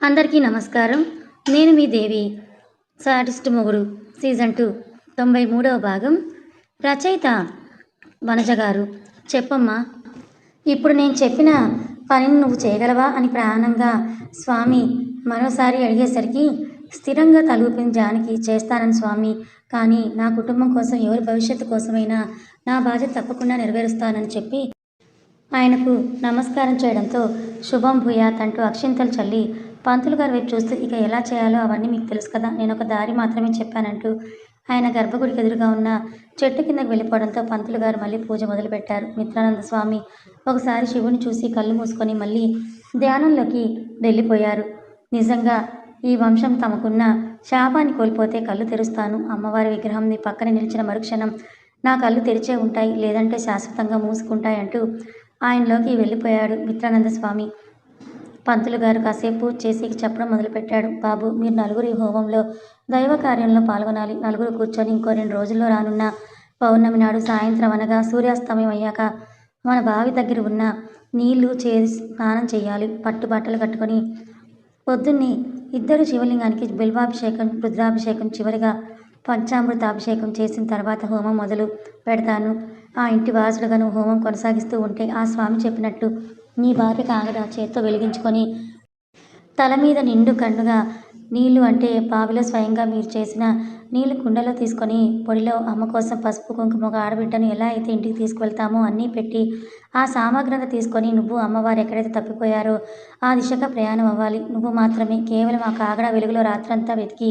అందరికీ నమస్కారం. నేను మీ దేవి సాటిస్ట్ మొగుడు సీజన్ టూ తొంభై మూడవ భాగం. రచయిత వనజ గారు చెప్పమ్మా. ఇప్పుడు నేను చెప్పిన పనిని నువ్వు చేయగలవా అని ప్రాణంగా స్వామి మరోసారి అడిగేసరికి స్థిరంగా తలూపిన జానకి చేస్తానని స్వామి కానీ నా కుటుంబం కోసం ఎవరి భవిష్యత్తు కోసమైనా నా బాధ్యత తప్పకుండా నెరవేరుస్తానని చెప్పి ఆయనకు నమస్కారం చేయడంతో శుభం భూయాత్ అంటూ అక్షింతలు చల్లి పంతులు గారి వైపు చూస్తూ ఇక ఎలా చేయాలో అవన్నీ మీకు తెలుసు కదా. నేను ఒక దారి మాత్రమే చెప్పానంటూ ఆయన గర్భగుడికి ఎదురుగా ఉన్న చెట్టు కిందకు వెళ్ళిపోవడంతో పంతులు గారు మళ్ళీ పూజ మొదలుపెట్టారు. మిత్రానంద స్వామి ఒకసారి శివుని చూసి కళ్ళు మూసుకొని మళ్ళీ ధ్యానంలోకి వెళ్ళిపోయారు. నిజంగా ఈ వంశం తమకున్న శాపాన్ని కోల్పోతే కళ్ళు తెరుస్తాను. అమ్మవారి విగ్రహంని పక్కన నిలిచిన మరుక్షణం నా కళ్ళు తెరిచే ఉంటాయి లేదంటే శాశ్వతంగా మూసుకుంటాయి అంటూ ఆయనలోకి వెళ్ళిపోయాడు మిత్రానంద స్వామి. పంతులు గారు కాసేపు పూజ చేసి చెప్పడం మొదలుపెట్టాడు. బాబు మీరు నలుగురు ఈ హోమంలో దైవ కార్యంలో పాల్గొనాలి. నలుగురు కూర్చొని ఇంకో రెండు రోజుల్లో రానున్న పౌర్ణమి నాడు సాయంత్రం అనగా సూర్యాస్తమయం అయ్యాక మన బావి దగ్గర ఉన్న నీళ్ళు చేసి స్నానం చేయాలి. పట్టు బట్టలు కట్టుకొని పొద్దున్నే ఇద్దరు శివలింగానికి బిల్వాభిషేకం రుద్రాభిషేకం చివరిగా పంచామృతాభిషేకం చేసిన తర్వాత హోమం మొదలు పెడతాను. ఆ ఇంటి వాసుడుగా నువ్వు హోమం కొనసాగిస్తూ ఉంటే ఆ స్వామి చెప్పినట్టు నీ భార్య కాగడ చేత్తో వెలిగించుకొని తల మీద నిండు కన్నుగా నీళ్ళు అంటే బావిలో స్వయంగా మీరు చేసిన నీళ్ళు కుండలో తీసుకొని పొడిలో అమ్మ కోసం పసుపు కుంకుమ ఒక ఆడబిడ్డను ఎలా అయితే ఇంటికి తీసుకువెళ్తామో అన్నీ పెట్టి ఆ సామాగ్రంతా తీసుకొని నువ్వు అమ్మవారు ఎక్కడైతే తప్పిపోయారో ఆ దిశగా ప్రయాణం అవ్వాలి. నువ్వు మాత్రమే. కేవలం ఆ కాగడ వెలుగులో రాత్రంతా వెతికి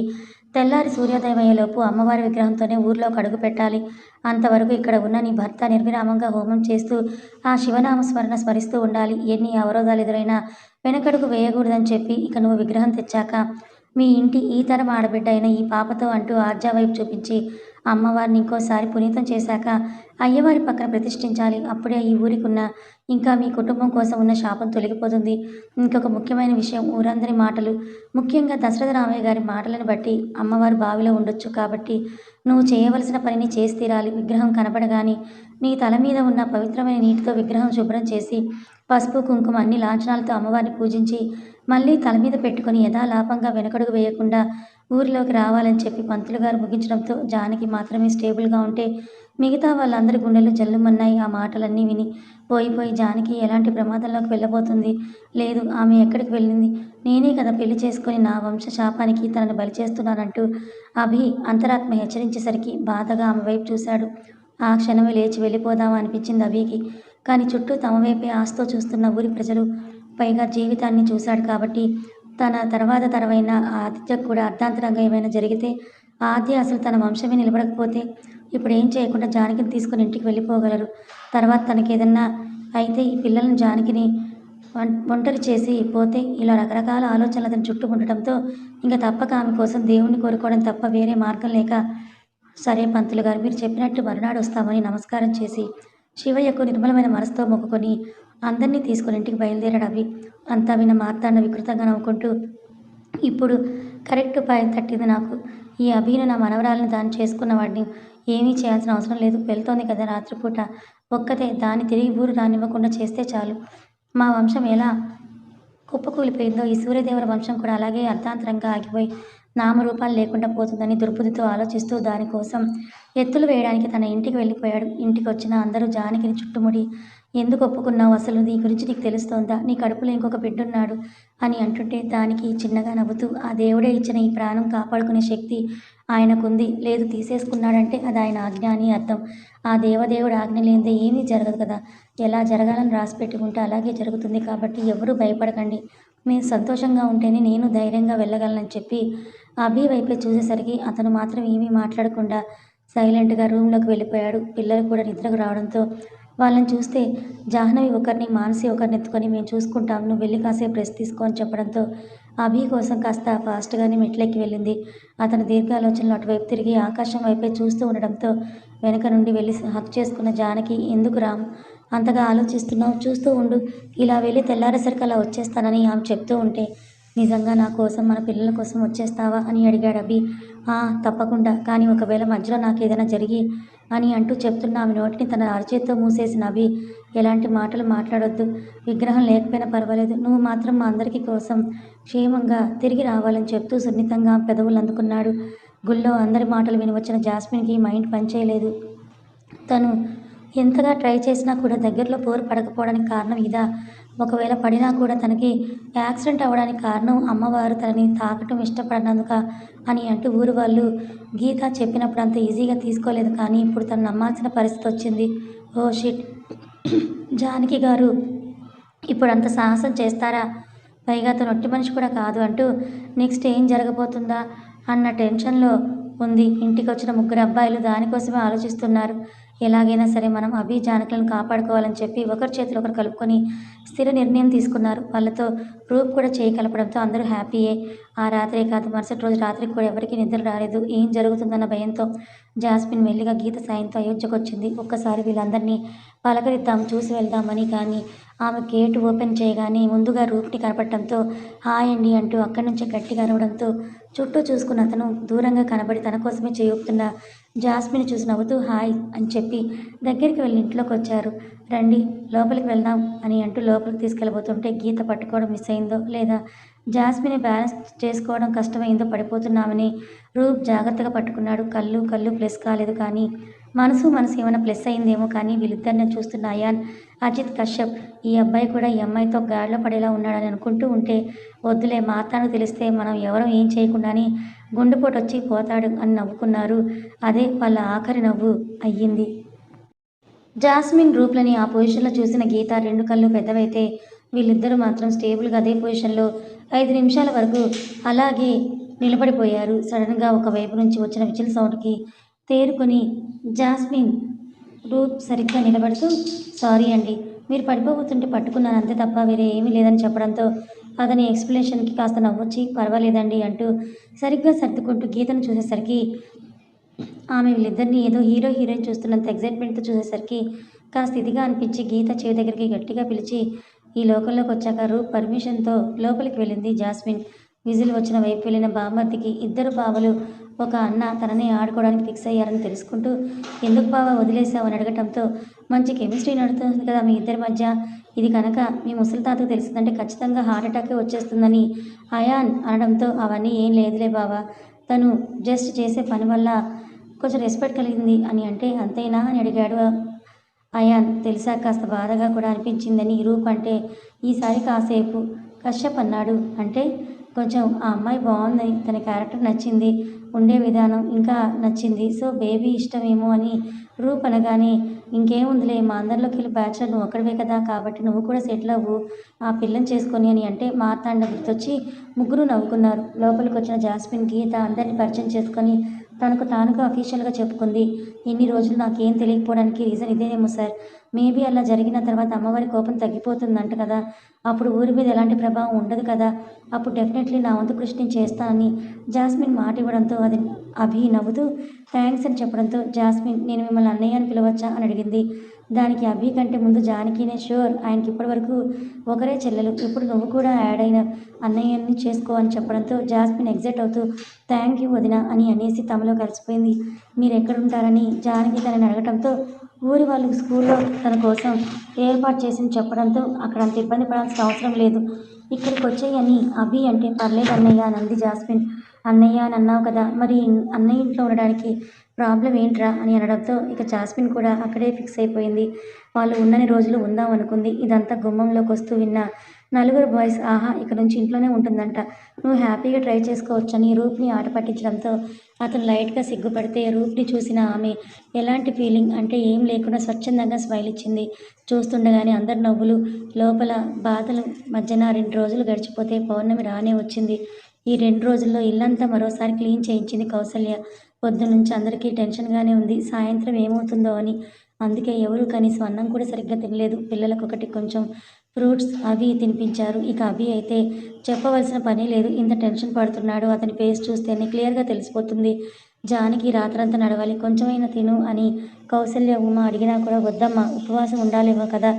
తెల్లారి సూర్యోదయమయ్యేలోపు అమ్మవారి విగ్రహంతోనే ఊర్లో కడుగు పెట్టాలి. అంతవరకు ఇక్కడ ఉన్న నీ భర్త నిర్విరామంగా హోమం చేస్తూ ఆ శివనామ స్మరణ స్మరిస్తూ ఉండాలి. ఎన్ని అవరోధాలు ఎదురైనా వెనకడుగు వేయకూడదని చెప్పి ఇక నువ్వు విగ్రహం తెచ్చాక మీ ఇంటి ఈ తరం ఆడబిడ్డ అయిన ఈ పాపతో అంటూ ఆర్జా వైపు చూపించి అమ్మవారిని ఇంకోసారి పునీతం చేశాక అయ్యవారి పక్కన ప్రతిష్ఠించాలి. అప్పుడే ఈ ఊరికి ఉన్న ఇంకా మీ కుటుంబం కోసం ఉన్న శాపం తొలగిపోతుంది. ఇంకొక ముఖ్యమైన విషయం ఊరందరి మాటలు. ముఖ్యంగా దశరథ రామయ్య గారి మాటలను బట్టి అమ్మవారు బావిలో ఉండొచ్చు కాబట్టి నువ్వు చేయవలసిన పనిని చేసి తీరాలి. విగ్రహం కనపడగానే నీ తల మీద ఉన్న పవిత్రమైన నీటితో విగ్రహం శుభ్రం చేసి పసుపు కుంకుమ అన్ని లాంఛనాలతో అమ్మవారిని పూజించి మళ్ళీ తల మీద పెట్టుకుని యథాలాపంగా వెనకడుగు వేయకుండా ఊరిలోకి రావాలని చెప్పి పంతులు గారు ముగించడంతో జానకి మాత్రమే స్టేబుల్గా ఉంటే మిగతా వాళ్ళందరి గుండెలు జల్లుమన్నాయి. ఆ మాటలన్నీ విని పోయిపోయి జానకి ఎలాంటి ప్రమాదంలోకి వెళ్ళబోతుంది? లేదు ఆమె ఎక్కడికి వెళ్ళింది? నేనే కదా పెళ్ళి చేసుకుని నా వంశ శాపానికి తనను బలి చేస్తున్నానంటూ అభి అంతరాత్మ హెచ్చరించేసరికి బాధగా ఆమె వైపు చూశాడు. ఆ క్షణమే లేచి వెళ్ళిపోదామా అనిపించింది అభికి. కానీ చుట్టూ తమ వైపే ఆస్తో చూస్తున్న ఊరి ప్రజలు పైగా జీవితాన్ని చూశాడు కాబట్టి తన తర్వాత తరవైన ఆదిత్యకు కూడా అర్ధాంతరంగా ఏమైనా జరిగితే ఆద్య అసలు తన వంశమే నిలబడకపోతే ఇప్పుడు ఏం చేయకుండా జానకిని తీసుకుని ఇంటికి వెళ్ళిపోగలరు. తర్వాత తనకి ఏదన్నా అయితే ఈ పిల్లలను జానకిని వం- ఒంటరి చేసి పోతే ఇలా రకరకాల ఆలోచనలు అతని చుట్టూ ఉండటంతో ఇంకా తప్పక ఆమె కోసం దేవుణ్ణి కోరుకోవడం తప్ప వేరే మార్గం లేక సరే పంతులు గారు మీరు చెప్పినట్టు మరునాడు వస్తామని నమస్కారం చేసి శివయ్యకు నిర్మలమైన మనసుతో మొక్కుకొని అందరినీ తీసుకుని ఇంటికి బయలుదేరాడు అవి అంతా విన మార్తాండ వికృతంగా నవ్వుకుంటూ ఇప్పుడు కరెక్ట్ పైన తట్టింది నాకు. ఈ అభిను నా మనవరాలను దాన్ని చేసుకున్న వాడిని ఏమీ చేయాల్సిన అవసరం లేదు. వెళ్తోంది కదా రాత్రిపూట. ఒక్కతే దాన్ని తిరిగి ఊరు రానివ్వకుండా చేస్తే చాలు. మా వంశం ఎలా కుప్పకూలిపోయిందో ఈ సూర్యదేవర వంశం కూడా అలాగే అర్ధాంతరంగా ఆగిపోయి నామరూపాలు లేకుండా పోతుందని దుర్బుద్ధితో ఆలోచిస్తూ దానికోసం ఎత్తులు వేయడానికి తన ఇంటికి వెళ్ళిపోయాడు. ఇంటికి వచ్చిన అందరూ జానకిని చుట్టుముడి ఎందుకు ఒప్పుకున్నావు అసలు? నీ గురించి నీకు తెలుస్తోందా? నీ కడుపులో ఇంకొక బిడ్డున్నాడు అని అంటుంటే దానికి చిన్నగా నవ్వుతూ ఆ దేవుడే ఇచ్చిన ఈ ప్రాణం కాపాడుకునే శక్తి ఆయనకుంది. లేదు తీసేసుకున్నాడంటే అది ఆయన ఆజ్ఞ అని అర్థం. ఆ దేవదేవుడు ఆజ్ఞ లేనిదే ఏమీ జరగదు కదా? ఎలా జరగాలని రాసి పెట్టుకుంటే అలాగే జరుగుతుంది కాబట్టి ఎవరూ భయపడకండి. మీరు సంతోషంగా ఉంటేనే నేను ధైర్యంగా వెళ్ళగలనని చెప్పి అభి వైపే చూసేసరికి అతను మాత్రం ఏమీ మాట్లాడకుండా సైలెంట్గా రూమ్లోకి వెళ్ళిపోయాడు. పిల్లలు కూడా నిద్రకు రావడంతో వాళ్ళని చూస్తే జాహ్నవి ఒకరిని మానసి ఒకరిని ఎత్తుకొని మేము చూసుకుంటాం నువ్వు వెళ్ళి కాసేపు రెస్ట్ తీసుకో అని చెప్పడంతో అభి కోసం కాస్త ఫాస్ట్గానే మెట్లెక్కి వెళ్ళింది. అతను దీర్ఘాలోచనలు అటువైపు తిరిగి ఆకాశం వైపే చూస్తూ ఉండడంతో వెనక నుండి వెళ్ళి హక్ చేసుకున్న జానకి ఎందుకు రామ్ అంతగా ఆలోచిస్తున్నావు? చూస్తూ ఉండు. ఇలా వెళ్ళి తెల్లారేసరికి అలా వచ్చేస్తానని ఆమె చెప్తూ ఉంటే నిజంగా నా కోసం మన పిల్లల కోసం వచ్చేస్తావా అని అడిగాడు అభి. "ఆ, తప్పకుండా. కానీ ఒకవేళ మధ్యలో నాకు ఏదైనా జరిగి అని అంటూ చెప్తున్న ఆమె నోటిని తన అరచేతితో మూసేసిన అభి ఎలాంటి మాటలు మాట్లాడొద్దు. విగ్రహం లేకపోయినా పర్వాలేదు. నువ్వు మాత్రం మా అందరికీ కోసం క్షేమంగా తిరిగి రావాలని చెప్తూ సున్నితంగా పెదవులు అందుకున్నాడు. గుళ్ళో అందరి మాటలు విని వచ్చిన జాస్మిన్కి మైండ్ పనిచేయలేదు. తను ఎంతగా ట్రై చేసినా కూడా దగ్గరలో పోరు పడకపోవడానికి కారణం ఇదా? ఒకవేళ పడినా కూడా తనకి యాక్సిడెంట్ అవ్వడానికి కారణం అమ్మవారు తనని తాకటం ఇష్టపడినందుక అని అంటూ ఊరు వాళ్ళు గీత చెప్పినప్పుడు అంత ఈజీగా తీసుకోలేదు కానీ ఇప్పుడు తను నమ్మాల్సిన పరిస్థితి వచ్చింది. Oh shit. జానకి గారు ఇప్పుడు అంత సాహసం చేస్తారా? పైగా తను ఒట్టి మనిషి కూడా కాదు అంటూ నెక్స్ట్ ఏం జరగబోతుందా? అన్న టెన్షన్లో ఉంది ఇంటికి వచ్చిన ముగ్గురు అబ్బాయిలు దానికోసమే ఆలోచిస్తున్నారు. ఎలాగైనా సరే మనం అభి జానకులను కాపాడుకోవాలని చెప్పి ఒకరి చేతిలో ఒకరు కలుపుకొని స్థిర నిర్ణయం తీసుకున్నారు. వాళ్ళతో ప్రూఫ్ కూడా చేయి కలపడంతో అందరూ హ్యాపీయే. ఆ రాత్రే కాదు మరుసటి రోజు రాత్రికి కూడా ఎవరికీ నిద్ర రాలేదు. ఏం జరుగుతుందన్న భయంతో జాస్మిన్ మెల్లిగా గీత సాయంతో అయోధ్యకు వచ్చింది ఒక్కసారి వీళ్ళందరినీ పలకరిద్దాం చూసి వెళ్దామని కానీ ఆమె గేటు ఓపెన్ చేయగానే ముందుగా రూప్ని కనపడటంతో హాయ్ అండి అంటూ అక్కడి నుంచి గట్టిగా అరవడంతో చుట్టూ చూసుకున్న అతను దూరంగా కనబడి తన కోసమే చేయొప్పుతున్న జాస్మిన్ చూసి నవ్వుతూ హాయ్ అని చెప్పి దగ్గరికి వెళ్ళి ఇంట్లోకి వచ్చారు. రండి లోపలికి వెళ్దాం అని అంటూ లోపలికి తీసుకెళ్ళబోతుంటే గీత పట్టుకోవడం మిస్ అయిందో లేదా? జాస్మిన్ బ్యాలెన్స్ చేసుకోవడం కష్టమైందో పడిపోతున్నామని రూప్ జాగ్రత్తగా పట్టుకున్నాడు. కళ్ళు కళ్ళు ప్లస్ కాలేదు కానీ మనసు మనసు ఏమైనా ప్లస్ అయిందేమో కానీ వీళ్ళిద్దరిని చూస్తున్న అయాన్ అజిత్ కశ్యప్ ఈ అబ్బాయి కూడా ఈ అమ్మాయితో గాడిలో పడేలా ఉన్నాడని అనుకుంటూ ఉంటే వద్దులే మాతాను తెలిస్తే మనం ఎవరూ ఏం చేయకుండానే గుండెపోటు వచ్చి పోతాడు అని నవ్వుకున్నారు. అదే వాళ్ళ ఆఖరి నవ్వు అయ్యింది. జాస్మిన్ గ్రూప్లని ఆ పొజిషన్లో చూసిన గీత రెండు కళ్ళు పెద్దవైతే వీళ్ళిద్దరూ మాత్రం స్టేబుల్గా అదే పొజిషన్లో ఐదు నిమిషాల వరకు అలాగే నిలబడిపోయారు. సడన్గా ఒక వైపు నుంచి వచ్చిన విజిల్ సౌండ్కి తేరుకొని జాస్మిన్ రూప్ సరిగ్గా నిలబడుతూ సారీ అండి మీరు పడిపోతుంటే పట్టుకున్నాను అంతే తప్ప వేరే ఏమీ లేదని చెప్పడంతో అతని ఎక్స్ప్లెనేషన్కి కాస్త నవ్వొచ్చి పర్వాలేదండి అంటూ సరిగ్గా సర్దుకుంటూ గీతను చూసేసరికి ఆమె వీళ్ళిద్దరిని ఏదో హీరో హీరోయిన్ చూస్తున్నంత ఎగ్జైట్మెంట్తో చూసేసరికి కాస్త ఇదిగా అనిపించి గీత చెవి దగ్గరికి గట్టిగా పిలిచి ఈ లోకంలోకి వచ్చాక రూప్ పర్మిషన్తో లోపలికి వెళ్ళింది జాస్మిన్. విజిల్ వచ్చిన వైపు వెళ్ళిన బామర్తికి ఇద్దరు బావలు ఒక అన్న తననే ఆడుకోవడానికి ఫిక్స్ అయ్యారని తెలుసుకుంటూ ఎందుకు బావ వదిలేసావు? అని అడగటంతో మంచి కెమిస్ట్రీ నడుస్తుంది కదా మీ ఇద్దరి మధ్య. ఇది కనుక మీ ముసలి తాతకు తెలిసిందంటే ఖచ్చితంగా హార్ట్ అటాకే వచ్చేస్తుందని అయాన్ అనడంతో అవన్నీ ఏం లేదులే బావా. తను జస్ట్ చేసే పని వల్ల కొంచెం రెస్పెక్ట్ కలిగింది అని అంటే అంతేనా అని అడిగాడు అయాన్. తెలిసా కాస్త బాధగా కూడా అనిపించిందని రూప్ అంటే ఈసారి కాసేపు కశ్యప్ అన్నాడు. అంటే కొంచెం ఆ అమ్మాయి బాగుంది తన క్యారెక్టర్ నచ్చింది ఉండే విధానం ఇంకా నచ్చింది. సో బేబీ ఇష్టమేమో అని రూప్ అనగానే ఇంకేముందిలే మా అందరిలోకి వెళ్ళి బ్యాచులర్ నువ్వు ఒక్కడివే కదా కాబట్టి నువ్వు కూడా సెటిల్ అవ్వు ఆ పిల్లని చేసుకొని అని అంటే మార్తాండ గుర్తొచ్చి ముగ్గురు నవ్వుకున్నారు. లోపలికి వచ్చిన జాస్మిన్ గీత అందరిని పరిచయం చేసుకొని తనకు తానుగా అఫీషియల్గా చెప్పుకుంది. ఇన్ని రోజులు నాకేం తెలియకపోవడానికి రీజన్ ఇదేనేమో సార్ మేబీ అలా జరిగిన తర్వాత అమ్మవారి కోపం తగ్గిపోతుందంట కదా. అప్పుడు ఊరి మీద ఎలాంటి ప్రభావం ఉండదు కదా. అప్పుడు డెఫినెట్లీ నా వంతు కృషి నేను చేస్తానని జాస్మిన్ మాట ఇవ్వడంతో అది అభి నవ్వుతూ థ్యాంక్స్ అని చెప్పడంతో జాస్మిన్ నేను మిమ్మల్ని అన్నయ్య అని పిలవచ్చా? అని అడిగింది. దానికి అభి కంటే ముందు జానకినే షూర్ ఆయనకి ఇప్పటివరకు ఒకరే చెల్లెలు. ఇప్పుడు నువ్వు కూడా యాడ్ అయిన అన్నయ్యని చేసుకో అని చెప్పడంతో జాస్మిన్ ఎగ్జైట్ అవుతూ థ్యాంక్ యూ వదిన అని అనేసి తమలో కలిసిపోయింది. మీరు ఎక్కడుంటారని జానకి తనని అడగటంతో ఊరి వాళ్ళు స్కూల్లో తన కోసం ఏర్పాటు చేసింది చెప్పడంతో అక్కడ అంత ఇబ్బంది పడాల్సిన అవసరం లేదు. ఇక్కడికి వచ్చేయని అభి అంటే పర్లేదు అన్నయ్య అని అంది జాస్మిన్. అన్నయ్య అని అన్నావు కదా మరి అన్నయ్య ఇంట్లో ఉండడానికి ప్రాబ్లం ఏంట్రా అని అనడంతో ఇక జాస్మిన్ కూడా అక్కడే ఫిక్స్ అయిపోయింది. వాళ్ళు ఉన్నని రోజులు ఉందాం అనుకుంది. ఇదంతా గుమ్మంలోకి వస్తూ విన్న నలుగురు బాయ్స్ ఆహా ఇక నుంచి ఇంట్లోనే ఉంటుందంట. నువ్వు హ్యాపీగా ట్రై చేసుకోవచ్చని రూప్ని ఆట పట్టించడంతో అతను లైట్గా సిగ్గుపడితే రూప్ని చూసిన ఆమె ఎలాంటి ఫీలింగ్ అంటే ఏం లేకుండా స్వచ్ఛందంగా స్మైల్ ఇచ్చింది. చూస్తుండగానే అందరి నవ్వులు లోపల బాధలు మధ్యన రెండు రోజులు గడిచిపోతే పౌర్ణమి రానే వచ్చింది. ఈ రెండు రోజుల్లో ఇల్లంతా మరోసారి క్లీన్ చేయించింది కౌసల్య. పొద్దునుంచి అందరికీ టెన్షన్గానే ఉంది. సాయంత్రం ఏమవుతుందో అని. అందుకే ఎవరు కనీసం అన్నం కూడా సరిగ్గా తినలేదు. పిల్లలకు ఒకటి కొంచెం ఫ్రూట్స్ అవి తినిపించారు. ఇక అవి అయితే చెప్పవలసిన పని లేదు. ఇంత టెన్షన్ పడుతున్నాడు. అతని ఫేస్ చూస్తేనే క్లియర్గా తెలిసిపోతుంది. జానికి రాత్రంతా నడవాలి. కొంచెమైనా తిను అని కౌసల్య ఉమ అడిగినా కూడా వద్దమ్మా ఉపవాసం ఉండాలేమో కదా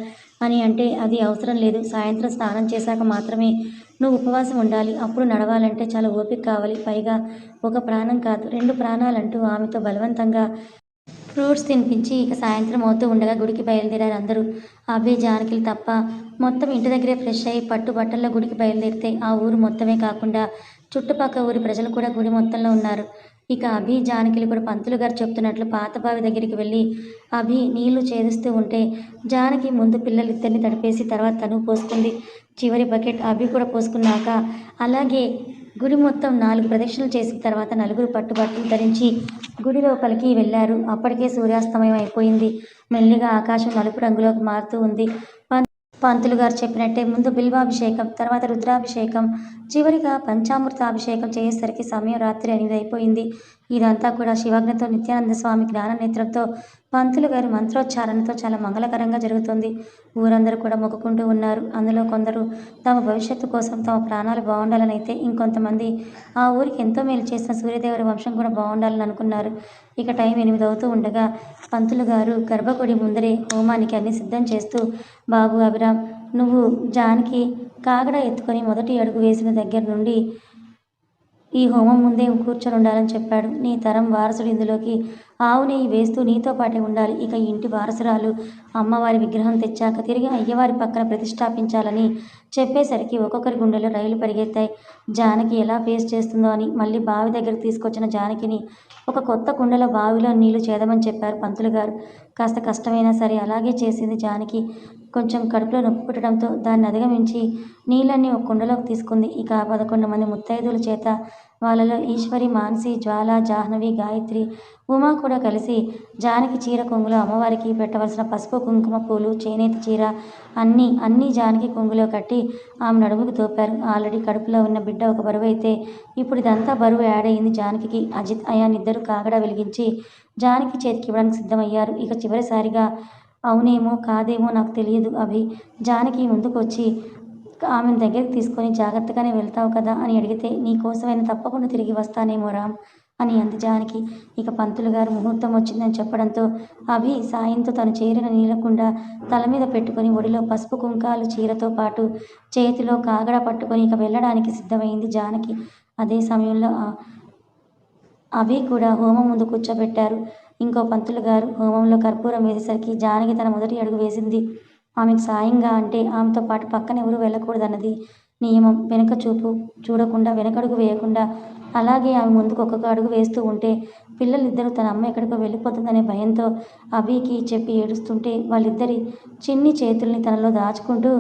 అని అంటే అది అవసరం లేదు. సాయంత్రం స్నానం చేశాక మాత్రమే నువ్వు ఉపవాసం ఉండాలి. అప్పుడు నడవాలంటే చాలా ఓపిక కావాలి. పైగా ఒక ప్రాణం కాదు. రెండు ప్రాణాలంటూ ఆమెతో బలవంతంగా ఫ్రూట్స్ తినిపించి ఇక సాయంత్రం అవుతూ ఉండగా గుడికి బయలుదేరారు అందరూ. అభి జానకిలు తప్ప మొత్తం ఇంటి దగ్గరే ఫ్రెష్ అయ్యి పట్టు బట్టల్లో గుడికి బయలుదేరితే ఆ ఊరు మొత్తమే కాకుండా చుట్టుపక్కల ఊరి ప్రజలు కూడా గుడి మొత్తంలో ఉన్నారు. ఇక అభి జానకిలు కూడా పంతులు గారు చెప్తున్నట్లు పాత బావి దగ్గరికి వెళ్ళి అభి నీళ్ళు ఛేదిస్తూ ఉంటే జానకి ముందు పిల్లలిద్దరిని తడిపేసి తర్వాత తను పోసుకుంది చివరి బకెట్ అభి కూడా పోసుకున్నాక అలాగే గుడి మొత్తం నాలుగు ప్రదక్షిణలు చేసిన తర్వాత నలుగురు పట్టుబట్టలు ధరించి గుడి లోపలికి వెళ్ళారు. అప్పటికే సూర్యాస్తమయం అయిపోయింది. మెల్లిగా ఆకాశం నలుపు రంగులోకి మారుతూ ఉంది. పంతులు గారు చెప్పినట్టే ముందు బిల్వాభిషేకం తర్వాత రుద్రాభిషేకం చివరిగా పంచామృతాభిషేకం చేసేసరికి సమయం రాత్రి ఎనిమిది అయిపోయింది. ఇదంతా కూడా శివజ్ఞతో నిత్యానంద స్వామి జ్ఞాన నేత్రంతో పంతులు గారి మంత్రోచ్చారణతో చాలా మంగళకరంగా జరుగుతుంది. ఊరందరూ కూడా మొక్కుకుంటూ ఉన్నారు. అందులో కొందరు తమ భవిష్యత్తు కోసం తమ ప్రాణాలు బాగుండాలని అయితే ఇంకొంతమంది ఆ ఊరికి ఎంతో మేలు చేసిన సూర్యదేవుడి వంశం కూడా బాగుండాలని అనుకున్నారు. ఇక టైం ఎనిమిది అవుతూ ఉండగా పంతులు గారు గర్భగుడి ముందరే హోమానికి అన్ని సిద్ధం చేస్తూ బాబు అభిరామ్ నువ్వు జానికి కాగడ ఎత్తుకొని మొదటి అడుగు వేసిన దగ్గర నుండి ఈ హోమం ముందే కూర్చొని ఉండాలని చెప్పాడు. నీ తరం వారసుడు ఇందులోకి ఆవు నెయ్యి వేస్తూ నీతో పాటే ఉండాలి. ఇక ఇంటి వారసురాలు అమ్మవారి విగ్రహం తెచ్చాక తిరిగి అయ్యవారి పక్కన ప్రతిష్టాపించాలని చెప్పేసరికి ఒక్కొక్కరి గుండెలో రైలు పరిగెత్తాయి. జానకి ఎలా ఫేస్ చేస్తుందో అని మళ్ళీ బావి దగ్గరికి తీసుకొచ్చిన జానకిని ఒక కొత్త కుండలో బావిలో నీళ్ళు చేదమని చెప్పారు పంతులు గారు. కాస్త కష్టమైనా సరే అలాగే చేసింది జానకి. కొంచెం కడుపులో నొప్పి పుట్టడంతో దాన్ని అధిగమించి నీళ్ళన్నీ ఒక కుండలోకి తీసుకుంది. ఇక పదకొండు మంది ముత్తైదుల చేత వాళ్ళలో ఈశ్వరి మాన్సి జ్వాల జాహ్నవి గాయత్రి ఉమా కూడా కలిసి జానకి చీర కొంగులో అమ్మవారికి పెట్టవలసిన పసుపు కుంకుమ పూలు చేనేత చీర అన్నీ అన్నీ జానకి కొంగులో కట్టి ఆమె నడుముకు తోపారు. ఆల్రెడీ కడుపులో ఉన్న బిడ్డ ఒక బరువు అయితే ఇప్పుడు ఇదంతా బరువు యాడ్ అయింది జానకి అజిత్ అయానిద్దరు కాగడ వెలిగించి జానకి చేతికి ఇవ్వడానికి సిద్ధమయ్యారు. ఇక చివరిసారిగా అవునేమో కాదేమో నాకు తెలియదు అభి. జానకి ముందుకు వచ్చి ఆమెను దగ్గరికి తీసుకొని జాగ్రత్తగానే వెళ్తావు కదా అని అడిగితే నీ కోసమైనా తప్పకుండా తిరిగి వస్తానేమో రామ్ అని అంది జానకి. ఇక పంతులు గారు ముహూర్తం వచ్చిందని చెప్పడంతో అభి సాయంతో తను చేరిన నీలకుండా తల మీద పెట్టుకొని ఒడిలో పసుపు కుంకాలు చీరతో పాటు చేతిలో కాగడ పట్టుకొని ఇక వెళ్ళడానికి సిద్ధమైంది జానకి. అదే సమయంలో అభి కూడా హోమం ముందు కూర్చోబెట్టారు. ఇంకో పంతులు గారు హోమంలో కర్పూరం వేసేసరికి జానకి తన మొదటి అడుగు వేసింది ఆమెకు సాయంగా అంటే ఆమెతో పాటు పక్కన ఎవరు వెళ్ళకూడదన్నది నియమం. వెనక చూపు చూడకుండా వెనకడుగు వేయకుండా అలాగే ఆమె ముందుకు ఒక్కొక్క అడుగు వేస్తూ ఉంటే పిల్లలిద్దరూ తన అమ్మ ఎక్కడికో వెళ్ళిపోతుందనే భయంతో అభికి చెప్పి ఏడుస్తుంటే వాళ్ళిద్దరి చిన్ని చేతుల్ని తనలో దాచుకుంటూ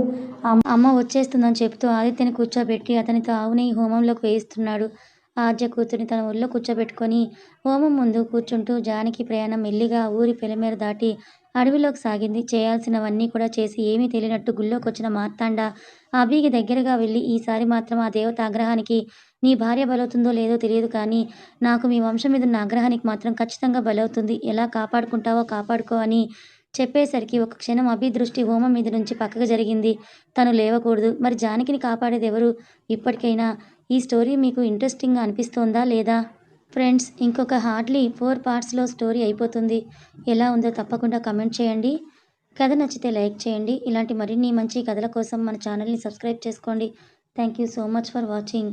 "అమ్మ- అమ్మ వచ్చేస్తుందని చెబుతూ ఆదిత్యని కూర్చోబెట్టి అతనితో ఆవుని హోమంలోకి వేయిస్తున్నాడు. ఆద్య కూతురిని తన ఒళ్ళో కూర్చోబెట్టుకొని హోమం ముందు కూర్చుంటూ జానకి ప్రయాణం మెల్లిగా ఊరి పొలిమేర దాటి అడవిలోకి సాగింది. చేయాల్సినవన్నీ కూడా చేసి ఏమీ తెలియనట్టు గుళ్ళోకొచ్చిన మార్తాండ అభికి దగ్గరగా వెళ్ళి ఈసారి మాత్రం ఆ దేవత ఆగ్రహానికి నీ భార్య బలవుతుందో లేదో తెలియదు కానీ నాకు మీ వంశం మీద ఉన్న ఆగ్రహానికి మాత్రం ఖచ్చితంగా బలవుతుంది. ఎలా కాపాడుకుంటావో కాపాడుకో అని చెప్పేసరికి ఒక క్షణం అభి దృష్టి హోమం మీద నుంచి పక్కకు జరిగింది. తను లేవకూడదు. మరి జానకిని కాపాడేది ఎవరు ఇప్పటికైనా ఈ స్టోరీ మీకు ఇంట్రెస్టింగ్గా అనిపిస్తోందా లేదా? ఫ్రెండ్స్ ఇంకొక హార్డ్లీ ఫోర్ పార్ట్స్లో స్టోరీ అయిపోతుంది. ఎలా ఉందో తప్పకుండా కమెంట్ చేయండి. కథ నచ్చితే లైక్ చేయండి. ఇలాంటి మరిన్ని మంచి కథల కోసం మన ఛానల్ని సబ్స్క్రైబ్ చేసుకోండి. Thank you so much for watching.